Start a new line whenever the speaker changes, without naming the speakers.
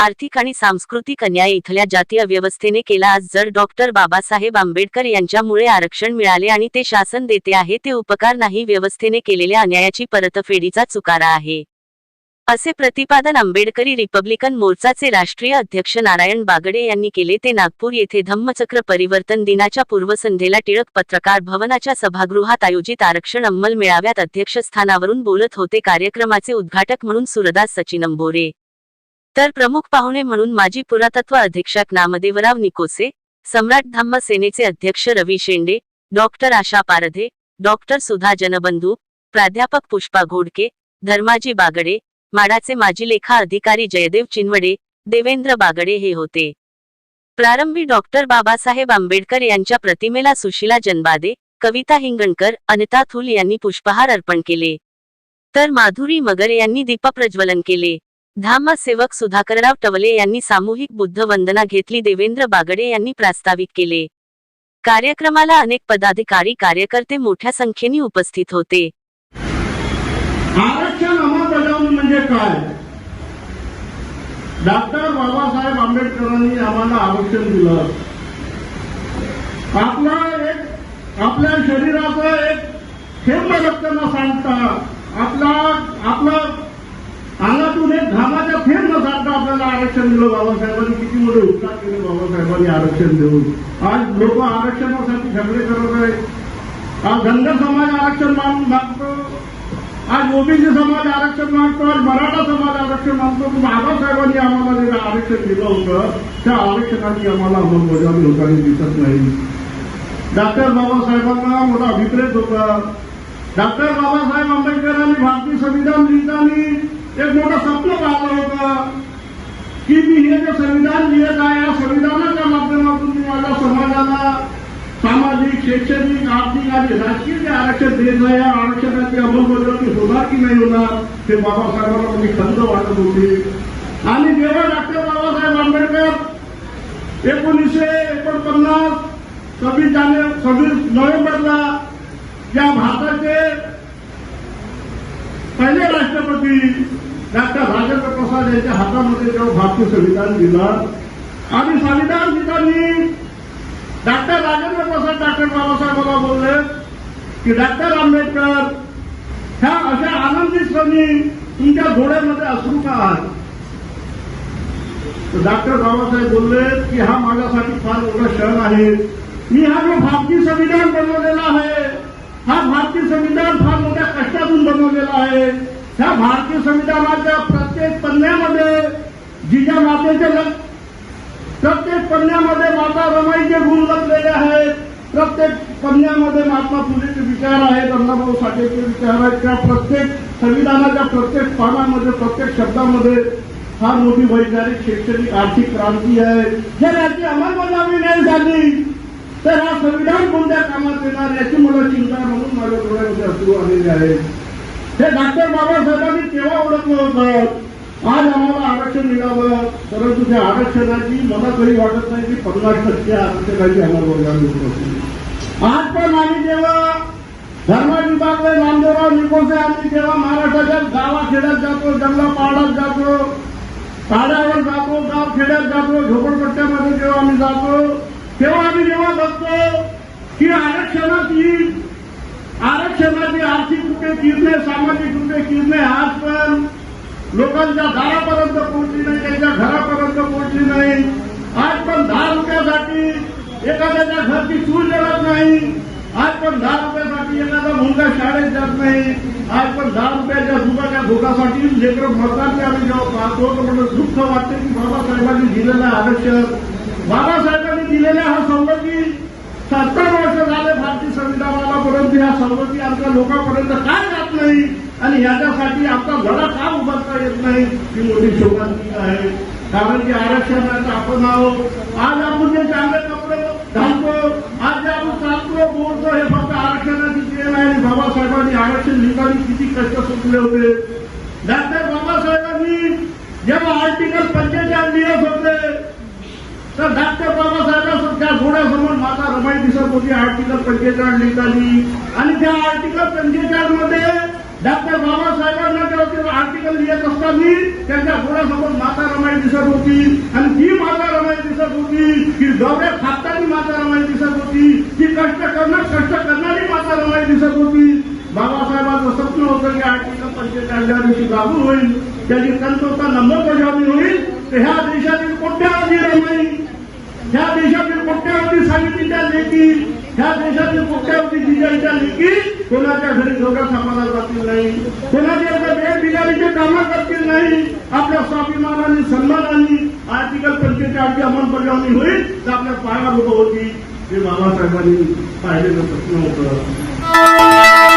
आर्थिक आणि सांस्कृतिक अन्याय इथल्या जातीय व्यवस्थेने केला आज जर डॉक्टर बाबासाहेब आंबेडकर यांच्यामुळे आरक्षण मिळाले आणि ते शासन देते आहे. ते उपकार नाही. व्यवस्थेने केलेल्या अन्यायाची परतफेडीचा चुकारा आहे. असे प्रतिपादन आंबेडकरी रिपब्लिकन मोर्चाचे राष्ट्रीय अध्यक्ष नारायण बागडे यांनी केले. ते नागपूर येथे धम्मचक्र परिवर्तन दिनाच्या पूर्वसंध्येला टिळक पत्रकार भवनाच्या सभागृहात आयोजित आरक्षण अंमल मेळाव्यात अध्यक्षस्थानावरून बोलत होते. कार्यक्रमाचे उद्घाटक म्हणून सुरदास सचिन अंबोरे तर प्रमुख पाहुणे म्हणून माजी पुरातत्व अधीक्षक नामदेवराव निकोसे सम्राट धम्म सेनेचे अध्यक्ष रवी शेंडे डॉक्टर आशा पारधे डॉक्टर सुधा जनबंधू प्राध्यापक पुष्पा घोडके धर्माजी बागडे माडाचे माजी लेखा अधिकारी जयदेव चिनवडे देवेंद्र बागडे हे होते. प्रारंभी डॉक्टर बाबासाहेब आंबेडकर यांच्या प्रतिमेला सुशिला जनबादे कविता हिंगणकर अनिता थुल यांनी पुष्पहार अर्पण केले. तर माधुरी मगर यांनी दीपप्रज्वलन केले. धामसेवक सुधाकरराव टवले यांनी सामूहिक बुद्ध वंदना घेतली देवेंद्र बागडे यांनी प्रास्ताविक केले. कार्यक्रमाला अनेक पदाधिकारी कार्यकर्ते मोठ्या संख्येने उपस्थित होते.
आरक्षण अंमलबजावणी म्हणजे काय? डॉक्टर बाबासाहेब आंबेडकरांनी आम्हाला आरक्षण दिलं. आपला एक आपल्या शरीराचं एक थेंब रक्त न सांगता आपला आपला अंगातून एक घामाच्या फेर न जाता आपल्याला आरक्षण दिलं बाबासाहेबांनी किती मोठे उपकार केले बाबासाहेबांनी आरक्षण देऊन. आज लोक आरक्षणासाठी झगडे करत आहेत. आज धनगर समाज आरक्षण मागतो आज ओबीसी समाज आरक्षण मागतो आज मराठा समाज आरक्षण मागतो बाबासाहेबांनी आम्हाला जे आरक्षण दिलं होतं त्या आरक्षणाची आम्हाला अंमलबजावणी लोकांनी दिसत नाही. डॉक्टर बाबासाहेबांना मोठा अभिप्रेत होता. डॉक्टर बाबासाहेब आंबेडकरांनी भारतीय संविधान लिहिताना एक मोठं स्वप्न पाहिलं होतं की मी हे जे संविधान लिहित आहे या संविधानाच्या माध्यमातून मी माझ्या समाजाला सामाजिक शैक्षणिक आर्थिक आणि राजकीय जे आरक्षण देत आहे या आरक्षणाची अंमलबजावणी होणार की नाही होणार ते बाबासाहेबांना मी खंत वाटत होती. आणि जेव्हा डॉक्टर बाबासाहेब आंबेडकर एकोणीसशे एकोणपन्नास सव्वीस जानेवारी सव्वीस नोव्हेंबरला या भारताचे पहिले राष्ट्रपती डॉक्टर राजेंद्र प्रसाद यांच्या हातामध्ये जेव्हा भारतीय संविधान दिलं आणि संविधान देताना डॉक्टर राजेंद्र प्रसाद डॉक्टर बाबासाहेबांना बोलले की डॉक्टर आंबेडकर ह्या अशा आनंदी क्षणी तुमच्या डोळ्यामध्ये अश्रू का आहे तर डॉक्टर बाबासाहेब बोलले की हा माझ्यासाठी फार मोठा क्षण आहे मी हा जो भारतीय संविधान बनवलेला आहे हा भारतीय संविधान फार मोठ्या कष्टातून बनवलेला आहे ह्या भारतीय संविधानाच्या प्रत्येक पन्न्यामध्ये जिजा मातेचे प्रत्येक पन्न्यामध्ये माता रमाईचे गुण लपलेले आहेत प्रत्येक पन्न्यामध्ये महात्मा फुलेचे विचार आहेत अण्णाभाऊ साठेचे विचार आहेत त्या प्रत्येक संविधानाच्या प्रत्येक पानामध्ये प्रत्येक शब्दामध्ये फार मोठी वैचारिक शैक्षणिक आर्थिक क्रांती आहे. जर याची अंमलबजावणी नाही झाली तर हा संविधान कोणत्या कामात येणार याची मला चिंता म्हणून माझ्या डोळ्यामध्ये अश्रू आलेले आहेत. हे डॉक्टर बाबासाहेबांनी केव्हा ओळखलं होतं आज आम्हाला आरक्षण मिळावं. परंतु त्या आरक्षणाची मला तरी वाटत नाही की पन्नास टक्के आरक्षणाची अंमलबजावणी होत आज पण आम्ही जेव्हा धर्म विभागले नामदेवराव निकोसे आम्ही जेव्हा महाराष्ट्राच्या गावाखेड्यात जातो जंगला पहाडात जातो पाड्यावर जातो गाव खेड्यात जातो झोपडपट्ट्यामध्ये जेव्हा आम्ही जातो तेव्हा आम्ही जेव्हा बघतो की आरक्षणाची आरक्षणाची आर्थिक रूपे किरणे सामाजिक रूपे किरणे आज पण लोकांच्या दारापर्यंत पोहोचली नाही त्यांच्या घरापर्यंत पोहोचली नाही. आज पण दहा रुपयासाठी एखाद्याच्या घरची चूल जळत नाही. आज पण दहा रुपयासाठी एखादा मुलगा शाळेत जात नाही. आज पण दहा रुपयाच्या दुधाच्या धोकासाठी लेकर मरतात ते आम्ही जेव्हा पाहतो तर म्हणजे दुःख वाटते की बाबासाहेबांनी दिलेलं आरक्षण बाबासाहेबांनी दिलेल्या हा सवलती सत्तर वर्ष झाले भारतीय संविधानाला परंतु या सवलती आमच्या लोकांपर्यंत काय जात नाही? आणि याच्यासाठी आपला लढा का उभारता येत नाही ही मोठी शोकांतिका आहे. कारण की आरक्षणाचं आपण आहोत. आज आपण जे चांगले कपडे घालतो आज जे आपण चालतो बोलतो हे फक्त आरक्षणाची देण आहे. आणि बाबासाहेबांनी आरक्षण लिहिताना किती कष्ट सुटले होते. डॉक्टर बाबासाहेबांनी जेव्हा आर्टिकल पंचेचाळीस दिवस होते तर डॉक्टर बाबासाहेबांना त्या घोड्यासमोर माता रमाई दिसत होती आर्टिकल पंचेचाळीस लिहिताना. आणि त्या आर्टिकल पंचेचाळीसमध्ये डॉक्टर बाबासाहेबांना जेव्हा आर्टिकल लिहित असता मी त्यांच्या घोड्यासमोर माता रमाई दिसत होती. आणि ती माता रमाई दिसत होती की दौऱ्या थापतानी माता रमाई दिसत होती. की कष्ट करणं कष्ट करणारी माता रमाई दिसत होती. बाबासाहेबांचं स्वप्न होतं की आर्टिकल पंचेचाळीस दिवशी लागू होईल. त्याची तंतोतंत अंमलबजावणी होईल. तर ह्या देशातील कोट्यावधी रमाई ह्या देशातील कोट्यावधी समितीच्या लेखी ह्या देशातील कोट्यावधी जिल्ह्याच्या लेखी कोणाच्या घरी धोका समाजात जातील नाही? कोणाच्या घरी बेबिगारीचे कामं करतील नाही? आपल्या स्वाभिमानाने सन्मानाने आर्टिकल पंचेचाळीसची अंमलबजावणी होईल तर आपल्या पायावर उभं होती. हे बाबासाहेबांनी पाहिलेलं प्रश्न होतं.